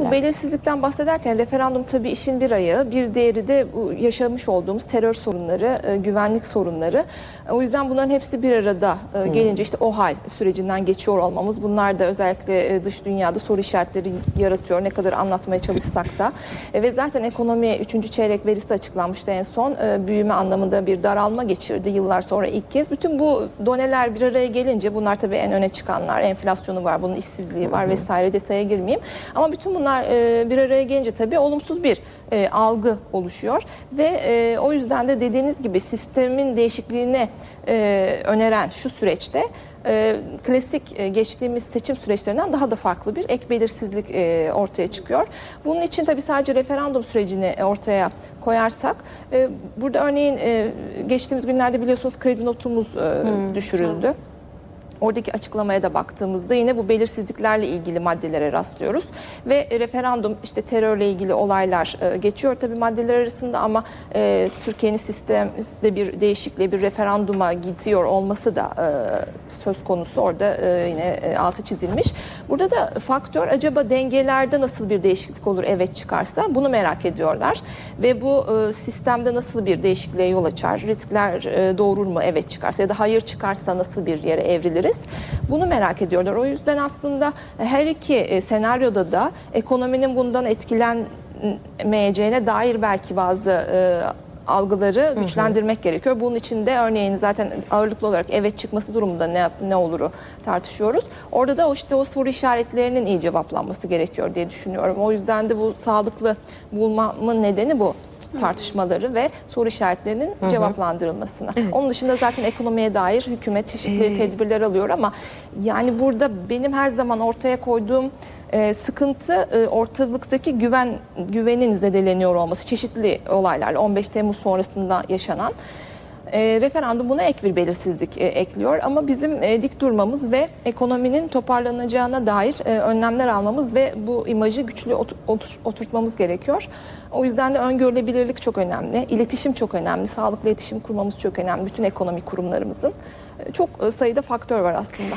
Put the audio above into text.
Bu belirsizlikten bahsederken referandum tabii işin bir ayağı, bir diğeri de bu yaşamış olduğumuz terör sorunları, e, güvenlik sorunları. O yüzden bunların hepsi bir arada e, gelince işte o hal sürecinden geçiyor olmamız. Bunlar da özellikle e, dış dünyada soru işaretleri yaratıyor ne kadar anlatmaya çalışsak da. Ve zaten ekonomi 3. çeyrek verisi açıklanmıştı en son. Büyüme anlamında bir daralma geçirdi yıllar sonra ilk kez. Bütün bu doneler bir araya gelince bunlar tabii en öne çıkanlar. Enflasyonu var, bunun işsizliği var vesaire detaya girmeyeyim. Ama bütün bunlar e, bir araya gelince tabii olumsuz bir e, algı oluşuyor ve e, o yüzden de dediğiniz gibi sistemin değişikliğini e, öneren şu süreçte e, klasik e, geçtiğimiz seçim süreçlerinden daha da farklı bir ek belirsizlik e, ortaya çıkıyor. Bunun için tabii sadece referandum sürecini ortaya koyarsak e, burada örneğin e, geçtiğimiz günlerde biliyorsunuz kredi notumuz e, düşürüldü. Oradaki açıklamaya da baktığımızda yine bu belirsizliklerle ilgili maddelere rastlıyoruz. Ve referandum işte terörle ilgili olaylar e, geçiyor tabii maddeler arasında ama e, Türkiye'nin sistemde bir değişikliğe bir referanduma gidiyor olması da e, söz konusu. Orada e, yine e, altı çizilmiş. Burada da faktör acaba dengelerde nasıl bir değişiklik olur evet çıkarsa bunu merak ediyorlar. Ve bu e, sistemde nasıl bir değişikliğe yol açar? Riskler e, doğurur mu evet çıkarsa ya da hayır çıkarsa nasıl bir yere evriliriz? Bunu merak ediyorlar. O yüzden aslında her iki e, senaryoda da ekonominin bundan etkilenmeyeceğine dair belki bazı e, algıları güçlendirmek gerekiyor. Bunun için de örneğin zaten ağırlıklı olarak evet çıkması durumunda ne ne oluru tartışıyoruz. Orada da o işte o soru işaretlerinin iyi cevaplanması gerekiyor diye düşünüyorum. O yüzden de bu sağlıklı bulmamın nedeni bu tartışmaları ve soru işaretlerinin cevaplandırılmasına. Onun dışında zaten ekonomiye dair hükümet çeşitli tedbirler alıyor ama yani burada benim her zaman ortaya koyduğum e, sıkıntı e, ortalıktaki güven güvenin zedeleniyor olması çeşitli olaylarla 15 Temmuz sonrasında yaşanan e, referandum buna ek bir belirsizlik e, ekliyor ama bizim e, dik durmamız ve ekonominin toparlanacağına dair e, önlemler almamız ve bu imajı güçlü ot- otur- oturtmamız gerekiyor. O yüzden de öngörülebilirlik çok önemli, iletişim çok önemli, sağlıklı iletişim kurmamız çok önemli bütün ekonomi kurumlarımızın. E, çok e, sayıda faktör var aslında.